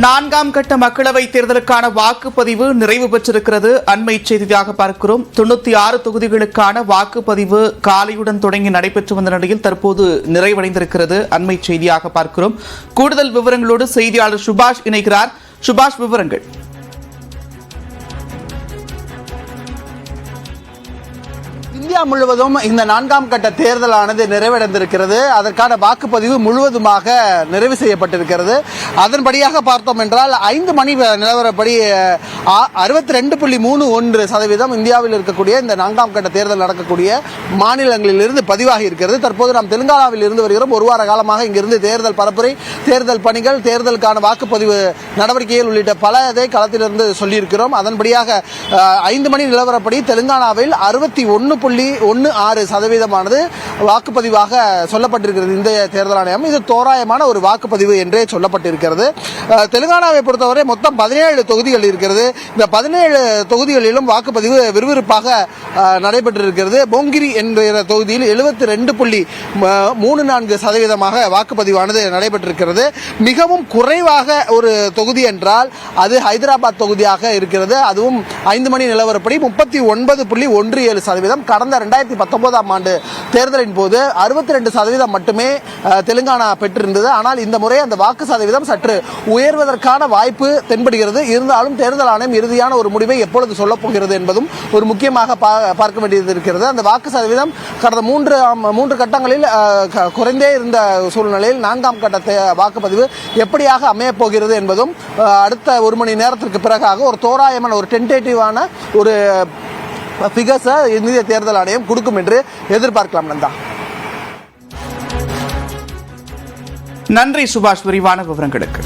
நான்காம் கட்ட மக்களவைத் தேர்தலுக்கான வாக்குப்பதிவு நிறைவு பெற்றிருக்கிறது. அண்மை செய்தியாக பார்க்கிறோம். தொண்ணூத்தி ஆறு தொகுதிகளுக்கான வாக்குப்பதிவு காலையுடன் தொடங்கி நடைபெற்று வந்த நிலையில் தற்போது நிறைவடைந்திருக்கிறது. அண்மை செய்தியாக பார்க்கிறோம். கூடுதல் விவரங்களோடு செய்தியாளர் சுபாஷ் இணைகிறார். சுபாஷ் விவரங்கள். இந்தியா முழுவதும் இந்த நான்காம் கட்ட தேர்தலானது நிறைவடைந்திருக்கிறது. அதற்கான வாக்குப்பதிவு முழுவதுமாக நிறைவு செய்யப்பட்டிருக்கிறது. அதன்படியாக பார்த்தோம் என்றால் ஐந்து மணி நிலவரப்படி அறுபத்தி ரெண்டு புள்ளி மூணு ஒன்று சதவீதம் இந்தியாவில் இருக்கக்கூடிய இந்த நான்காம் கட்ட தேர்தல் நடக்கக்கூடிய மாநிலங்களிலிருந்து பதிவாகி இருக்கிறது. தற்போது நாம் தெலுங்கானாவில் இருந்து வருகிறோம். ஒரு வார காலமாக இங்கிருந்து தேர்தல் பரப்புரை தேர்தல் பணிகள் தேர்தலுக்கான வாக்குப்பதிவு நடவடிக்கைகள் உள்ளிட்ட பல இதை களத்திலிருந்து சொல்லியிருக்கிறோம். அதன்படியாக ஐந்து மணி நிலவரப்படி தெலுங்கானாவில் அறுபத்தி ஒன்று புள்ளி ஒன்று ஆறு சதவீதமானது வாக்குப்பதிவாக சொல்லப்பட்டிருக்கிறது இந்த தேர்தல் ஆணையம். இது தோராயமான ஒரு வாக்குப்பதிவு என்றே சொல்லப்பட்டிருக்கிறது. தெலுங்கானாவை பொறுத்தவரை மொத்தம் பதினேழு தொகுதிகள் இருக்கிறது. இந்த பதினேழு தொகுதிகளிலும் வாக்குப்பதிவு விறுவிறுப்பாக நடைபெற்றிருக்கிறது. போங்கிரி என்கிற தொகுதியில் எழுபத்தி ரெண்டு புள்ளி மூணு நான்கு சதவீதமாக வாக்குப்பதிவானது நடைபெற்றிருக்கிறது. மிகவும் குறைவாக ஒரு தொகுதி என்றால் அது ஹைதராபாத் தொகுதியாக இருக்கிறது. அதுவும் ஐந்து மணி நிலவரப்படி முப்பத்தி ஒன்பது புள்ளி ஒன்று ஏழு சதவீதம் கடந்த ரெண்டாயிரத்தி பத்தொன்பதாம் ஆண்டு தேர்தலின் போது அறுபத்தி ரெண்டு சதவீதம் மட்டுமே தெலுங்கானா பெற்றிருந்தது. ஆனால் இந்த முறை அந்த வாக்கு சதவீதம் சற்று உயர்வதற்கான வாய்ப்பு தென்படுகிறது. இருந்தாலும் தேர்தல் ஆணையம் இறுதியான ஒரு முடிவை எப்பொழுது சொல்லப் போகிறது என்பதும் ஒரு முக்கியமாக பா- பார்க்க வேண்டியது இருக்கிறது. அந்த வாக்கு சதவீதம் கடந்த மூன்று மூன்று கட்டங்களில் க- குறைந்தே இருந்த சூழ்நிலையில் நான்காம் கட்ட தே- வாக்குப்பதிவு எப்படியாக அமையப் போகிறது என்பதும் அடுத்த ஒரு மணி நேரத்திற்கு பிறகாக ஒரு தோராயமான ஒரு டென்டேட்டிவான ஒரு ஃபிகர்ஸை இந்திய தேர்தல் ஆணையம் கொடுக்கும் என்று எதிர்பார்க்கலாம் நந்தா. நன்றி சுபாஷ் விரிவான விவரங்களுக்கு.